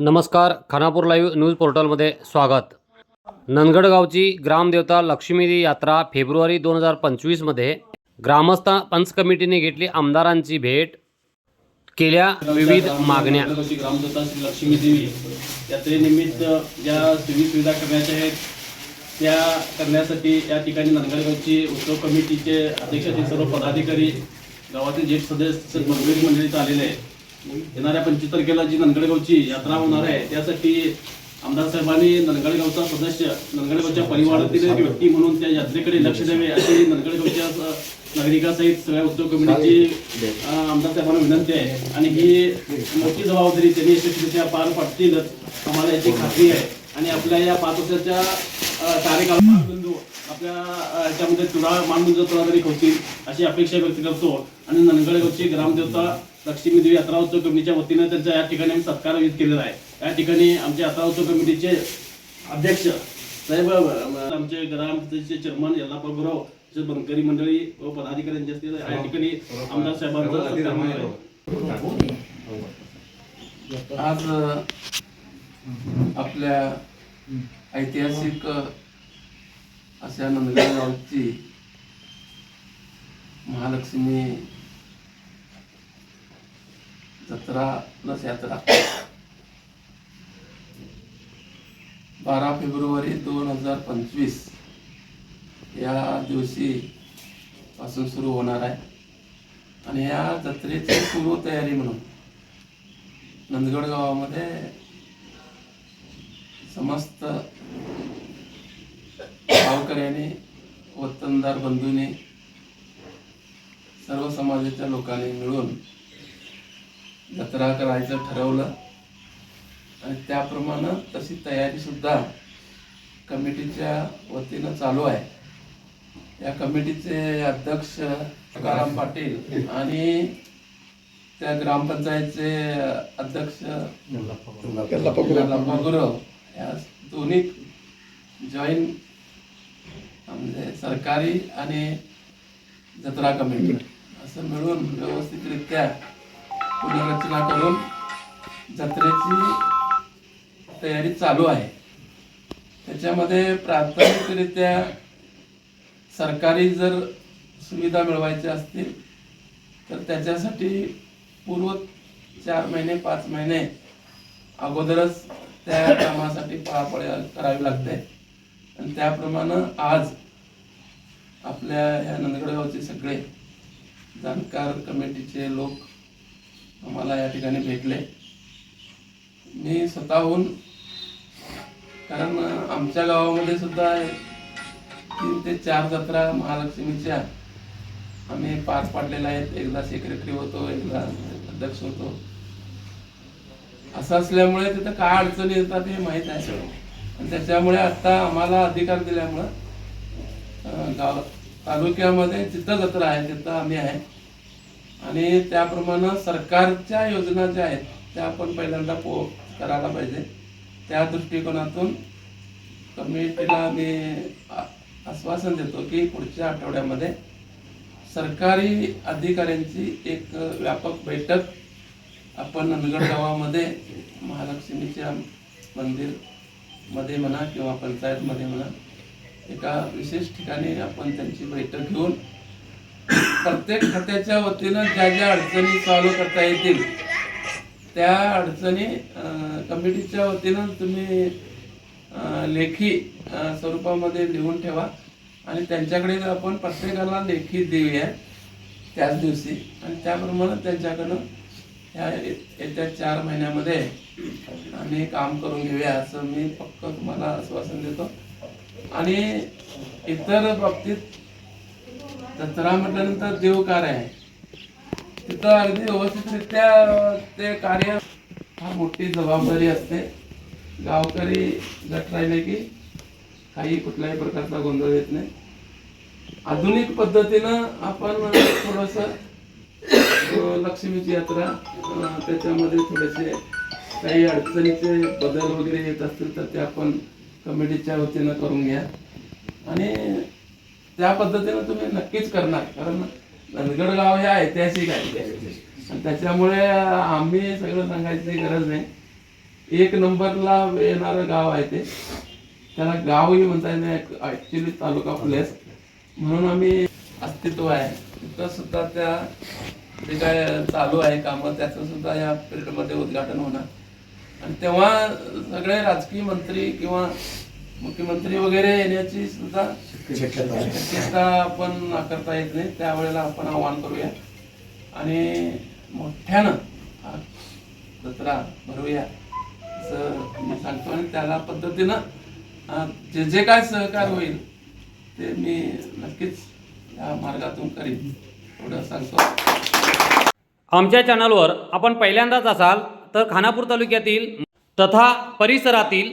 नमस्कार Khanapur live news पोर्टलमध्ये स्वागत. नंदगडगावची ग्रामदेवता लक्ष्मी यात्रा फेब्रुवारी दोन हजार पंचवीसमध्ये ग्रामस्थ पंच कमिटीने घेतली आमदारांची भेट. केल्या विविध मागण्या. ग्रामदेवता श्री लक्ष्मी देवी यात्रेनिमित्त ज्या सोयी सुविधा करण्याच्या आहेत त्या करण्यासाठी या ठिकाणी नंदगडगावची उत्सव कमिटीचे अध्यक्ष सर्व पदाधिकारी गावातील ज्येष्ठ सदस्य तसेच मंडळीत आलेले आहेत. येणाऱ्या पंचवीस तारखेला जी नंदगडगावची यात्रा होणार आहे त्यासाठी आमदार साहेबांनी नंदगडगावचा सदस्य नंदगडगावच्या परिवारातील एक व्यक्ती म्हणून त्या यात्रेकडे लक्ष द्यावे अशी नंदगडगावच्या स- नागरिकासहित सगळ्या उद्योग कमिटीची आमदार साहेबांना विनंती आहे. आणि ही मोठी जबाबदारी त्यांनी यशस्वीरित्या पार पाडतीलच आम्हाला याची खात्री आहे. आणि आपल्या या पाच वर्षाच्या अं, कार्यकाळात आपल्या याच्यामध्ये तुरा मानबिंदू तुरा तरी होतील अशी अपेक्षा व्यक्त करतो. आणि नंदगडगावची ग्रामदेवता लक्ष्मी देवी यात्रा उत्सव कमिटीच्या वतीनं त्यांचा या ठिकाणी आम्ही सत्कार विध केलेला आहे. या ठिकाणी आमच्या यात्रा उत्सव कमिटीचे अध्यक्ष साहेब आमचे ग्रामपंचायतीचे चेअरमन यल्लापा गुरव तसेच बनकरी मंडळी व पदाधिकाऱ्यांच्या असतील. या ठिकाणी आमदार साहेबांचा आज आपल्या ऐतिहासिक अशा नंदगड गावची महालक्ष्मी सतरा प्लस यात्रा बारा फेब्रुवारी दोन हजार पंचवीस. या दिवशी पासून सुरू होणार आहे. आणि या जत्रेची पूर्वतयारी म्हणून नंदगड गावामध्ये समस्त गावकऱ्यांनी वतनदार बंधूंनी सर्व समाजाच्या लोकांनी मिळून जत्रा करायचं ठरवलं. आणि त्याप्रमाणे तशी तयारी सुद्धा कमिटीच्या वतीनं चालू आहे. या कमिटीचे अध्यक्ष तुकाराम पाटील आणि त्या ग्रामपंचायतचे अध्यक्ष गुरव या दोन्ही जॉईन म्हणजे सरकारी आणि जत्रा कमिटी. असं मिळून व्यवस्थितरित्या पुनर्रचना करून जत्रेची तयारी चालू आहे. त्याच्यामध्ये प्राथमिकरित्या सरकारी जर सुविधा मिळवायच्या असतील तर त्याच्यासाठी पूर्व चार महिने पाच महिने अगोदरच त्या कामासाठी पळापळ करावी लागते. आणि त्याप्रमाणे आज आपल्या ह्या नंदगडगावचे सगळे जाणकार कमिटीचे लोक आम्हाला या ठिकाणी भेटले. मी स्वतःहून कारण आमच्या गावामध्ये सुद्धा तीन ते चार जत्रा महालक्ष्मीच्या आम्ही पार पाडलेल्या आहेत. एकदा सेक्रेटरी होतो एकदा अध्यक्ष होतो. असं असल्यामुळे तिथं काय अडचणी येतात हे माहीत आहे आणि त्याच्यामुळे आत्ता आम्हाला अधिकार दिल्यामुळं गाव तालुक्यामध्ये जिथं जत्रा आहे तिथं आम्ही आहे. आणि त्याप्रमाणे सरकारच्या योजना ज्या आहेत त्या आपण पहिल्यांदा पो करायला पाहिजे. त्या दृष्टिकोनातून कमिटीला मी आश्वासन देतो की पुढच्या आठवड्यामध्ये सरकारी अधिकाऱ्यांची एक व्यापक बैठक आपण नंदगड गावामध्ये महालक्ष्मीच्या मंदिरमध्ये म्हणा किंवा पंचायतमध्ये म्हणा एका विशेष ठिकाणी आपण त्यांची बैठक घेऊन प्रत्येक खात्याच्या वतीनं ज्या ज्या अडचणी सॉल्व्ह करता येतील त्या अडचणी कमिटीच्या वतीनं तुम्ही लेखी स्वरूपामध्ये लिहून ठेवा. आणि त्यांच्याकडे आपण प्रत्येकाला लेखी देऊया त्याच दिवशी आणि त्याप्रमाणे त्यांच्याकडनं ह्या येत्या चार महिन्यामध्ये आम्ही काम करून घेऊया असं मी पक्क तुम्हाला आश्वासन देतो. आणि इतर बाबतीत जत्रा म्हटल्यानंतर देवकार आहे. तिथं अगदी व्यवस्थितरित्या ते कार्य फार मोठी जबाबदारी असते. गावकरी गट राहिले की काही कुठल्याही प्रकारचा गोंधळ येत नाही. आधुनिक पद्धतीनं आपण थोडस लक्ष्मीची यात्रा त्याच्यामध्ये थोडेसे काही अडचणीचे बदल वगैरे येत असतील तर ते आपण कमिटीच्या वतीनं करून घ्या. आणि त्या पद्धतीनं तुम्ही नक्कीच करणार. कारण नंदगड गाव हे ऐतिहासिक आहे. आणि त्याच्यामुळे आम्ही सगळं सांगायची गरज नाही. एक नंबरला येणारं गाव आहे ते. त्याला गावही म्हणता येईल ऍक्च्युली तालुका प्लेस म्हणून आम्ही अस्तित्व आहे. तिथं सुद्धा त्या जे काय चालू आहे कामं त्याचं सुद्धा या पिरियडमध्ये उद्घाटन होणार. आणि तेव्हा सगळे राजकीय मंत्री किंवा मुख्यमंत्री वगैरे येण्याची सुद्धा शक्यता आपण नाकारता येत नाही. त्यावेळेला आपण आवाहन करूया. आणि मोठ्यानं हा जत्रा भरूया असं मी सांगतो. आणि त्याला पद्धतीनं जे जे काय सहकार होईल ते मी नक्कीच या मार्गातून करीन. एवढं सांगतो. आमच्या चॅनलवर आपण पहिल्यांदाच असाल तर खानापूर तालुक्यातील तथा परिसरातील